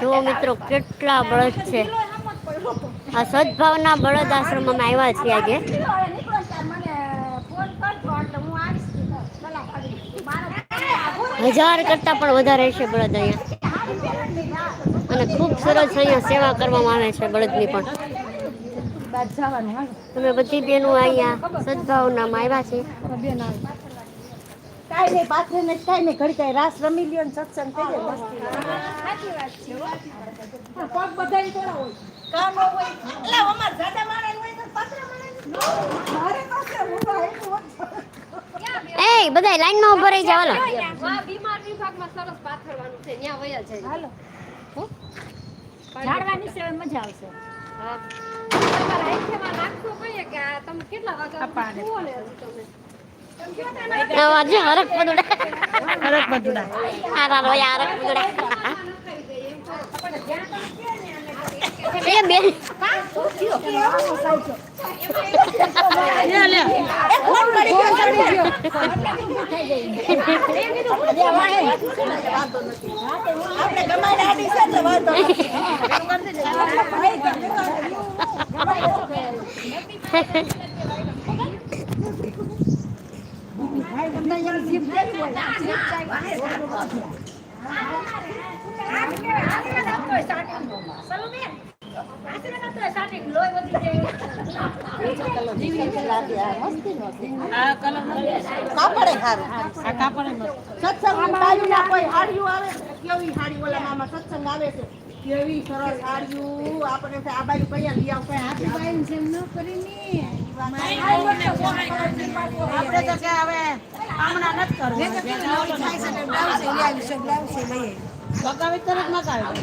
જુઓ મિત્રો કેટલા બળદ છે. આ સદભાવના બળદ આશ્રમમાં આવ્યા છીએ આજે. હજાર કરતા પણ વધારે છે બળદ અહીંયા. અને ખૂબ સરસ અહીંયા સેવા કરવામાં આવે છે બળદની પણ. તમે બધી બેનો અહીંયા સદભાવનામાં આવ્યા છે. કાંઈ નહીં પાથરે ને કાંઈ નહીં ઘડી કાંઈ રાસ રમી લ્યો ને સત્સંગ થઈ જાય મસ્તી પગ હોય. કામ હોય. એટલે અમાર જાડા માણસ હોય તો પાથરે માણસ મારે પાસે ઊભા એટલું એ બધા લાઈનમાં ઊભા રહી જાવ હાલો. આ બીમાર વિભાગમાં સરસ પાથરવાનું છે ત્યાં વયા જાય. હાલો. ઝાડવાની સેવા મજા આવશે. હા. તમારા આંખેમાં નાખશો કહીએ કે તમે કેટલા ને તમે? હરક પદુડા હરક બધુડા હારા રોયા હરક પદુડા એ બેન આપણે કાપડે સારું આ કાપડે સત્સંગ બાજુના કોઈ હાડિયું આવે? કેવી હાડી ઓલા મામા સત્સંગ આવે છે? કેવી સરસ હાડિયું? આપણે આ બાજુ કઈ લઈ આવતા હાથી બાઈ જેમ ન કરીને. આપણે તો કે હવે આમણા નથી કરવું. ને આવીશું બગાવી તરત મગાવી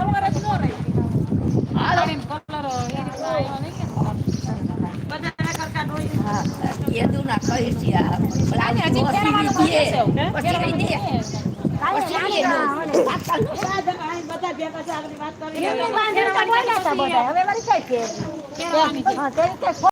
ચકી બેન હાલો બધા ભેગા છે આગળ વાત કરી